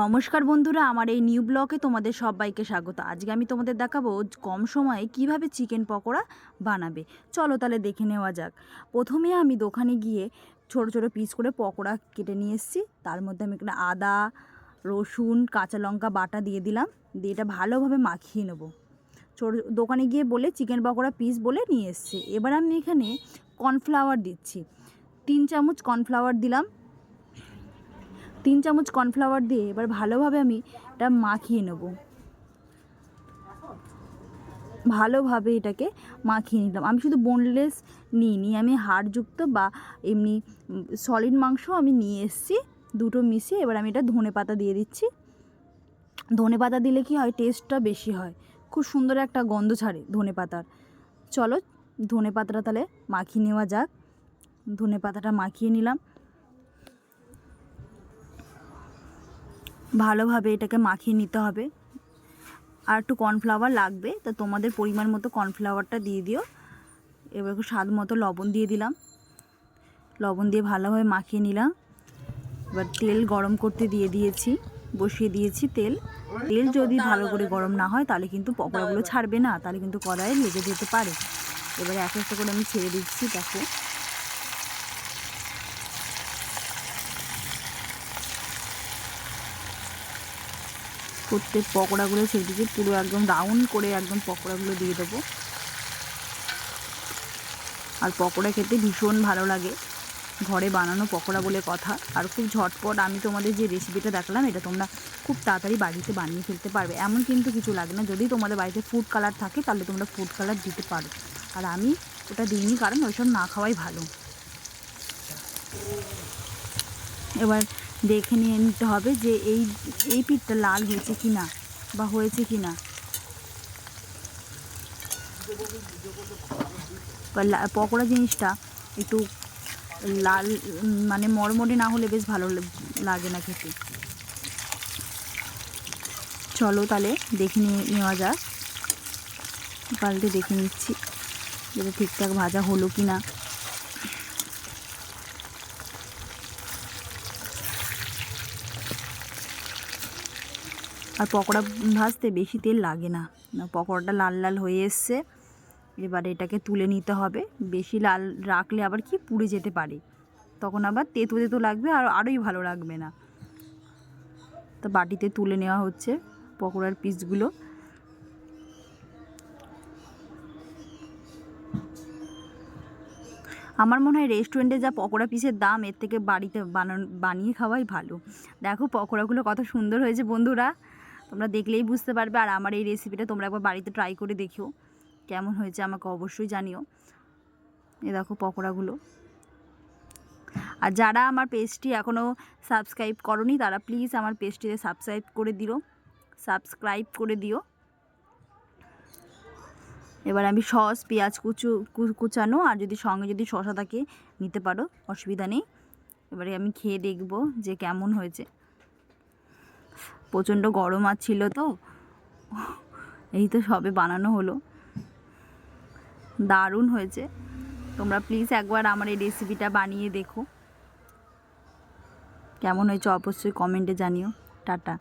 নমস্কার বন্ধুরা, আমার এই নিউ ব্লগে তোমাদের সবাইকে স্বাগত। আজকে আমি তোমাদের দেখাবো কম সময়ে কীভাবে চিকেন পকোড়া বানাবে। চলো তাহলে দেখে নেওয়া যাক। প্রথমে আমি দোকানে গিয়ে ছোট ছোট পিস করে পকোড়া কেটে নিয়ে এসেছি। তার মধ্যে আমি এখানে আদা, রসুন, কাঁচা লঙ্কা, বাটা দিয়ে দিলাম। দিয়ে এটা ভালোভাবে মাখিয়ে নেব। ছোট দোকানে গিয়ে বলে চিকেন পকোড়া পিস বলে নিয়ে এসছে। এবার আমি এখানে কর্নফ্লাওয়ার দিচ্ছি। তিন চামচ কর্নফ্লাওয়ার দিলাম। তিন চামচ কর্নফ্লাওয়ার দিয়ে এবার ভালোভাবে আমি এটা মাখিয়ে নেব। ভালোভাবে এটাকে মাখিয়ে নিলাম। আমি শুধু বোনলেস নিইনি, আমি হাড়যুক্ত বা এমনি সলিড মাংস আমি নিয়ে এসেছি, দুটো মিশিয়ে এবার আমি এটা ধনে পাতা দিয়ে দিচ্ছি। ধনে পাতা দিলে কি হয় টেস্টটা বেশি হয়, খুব সুন্দর একটা গন্ধ ছাড়ে ধনে পাতার। চলো ধনে পাতাটা তাহলে মাখিয়ে নেওয়া যাক। ধনে পাতাটা মাখিয়ে নিলাম। ভালোভাবে এটাকে মাখিয়ে নিতে হবে। আর একটু কর্নফ্লাওয়ার লাগবে, তা তোমাদের পরিমাণ মতো কর্নফ্লাওয়ারটা দিয়ে দিও। এবার একটু স্বাদ মতো লবণ দিয়ে দিলাম। লবণ দিয়ে ভালোভাবে মাখিয়ে নিলাম। এবার তেল গরম করতে দিয়ে দিয়েছি, বসিয়ে দিয়েছি তেল। তেল যদি ভালো করে গরম না হয়, তাহলে কিন্তু পকোড়াগুলো ছাড়বে না, তাহলে কিন্তু কড়াইয়ে লেগে যেতে পারে। এবারে এক একটা করে আমি ছেড়ে দিচ্ছি, দেখো। প্রত্যেক পকোড়াগুলো দিচ্ছি পুরো একদম রাউন্ড করে একদম পকোড়াগুলো দিয়ে দেবো। আর পকোড়া খেতে ভীষণ ভালো লাগে। ঘরে বানানো পকোড়া বলে কথা। আর খুব ঝটপট আমি তোমাদের যে রেসিপিটা দেখালাম, এটা তোমরা খুব তাড়াতাড়ি বাড়িতে বানিয়ে ফেলতে পারবে। এমন কিন্তু কিছু লাগে না। যদি তোমাদের বাড়িতে ফুড কালার থাকে, তাহলে তোমরা ফুড কালার দিতে পারো। আর আমি ওটা দিইনি, কারণ ওইসব না খাওয়াই ভালো। এবার দেখে নিয়ে নিতে হবে যে এই এই পিঠটা লাল হয়েছে কি না বা হয়েছে কি না পকোড়া জিনিসটা একটু লাল মানে মরমরে না হলে বেশ ভালো লাগে না খেতে। চলো তাহলে দেখে নিয়ে নেওয়া যাক। পাল্টে দেখে নিচ্ছি যেটা ঠিকঠাক ভাজা হলো কি না আর পকোড়া ভাজতে বেশি তেল লাগে না। পকোড়াটা লাল লাল হয়ে এসছে। এবার এটাকে তুলে নিতে হবে। বেশি লাল রাখলে আবার কি পুড়ে যেতে পারে। তখন আবার তেতো তেতো লাগবে আর আরোই ভালো লাগবে না। তো বাটিতে তুলে নেওয়া হচ্ছে পকোড়ার পিসগুলো। আমার মনে হয় রেস্টুরেন্টে যা পকোড়া পিসের দাম, এর থেকে বাড়িতে বানানো, বানিয়ে খাওয়াই ভালো। দেখো পকোড়াগুলো কত সুন্দর হয়েছে বন্ধুরা। তোমরা দেখলেই বুঝতে পারবে আর আমার এই রেসিপিটা তোমরা একবার বাড়িতে ট্রাই করে দেখিও। কেমন হয়েছে আমাকে অবশ্যই জানিও। এ দেখো পকোড়াগুলো। আর যারা আমার পেজটি এখনও সাবস্ক্রাইব করনি, তারা প্লিজ আমার পেজটিতে সাবস্ক্রাইব করে দিও। সাবস্ক্রাইব করে দিও। এবার আমি সস, পেঁয়াজ কুচু কুচানো আর যদি সঙ্গে যদি শশা থাকে নিতে পারো, অসুবিধা নেই। এবারে আমি খেয়ে দেখব যে কেমন হয়েছে। প্রচণ্ড গরম আর ছিল তো। এই তো সবে বানানো হলো। দারুণ হয়েছে। তোমরা প্লিজ একবার আমার এই রেসিপিটা বানিয়ে দেখো। কেমন হয়েছে অবশ্যই কমেন্টে জানিও। টাটা।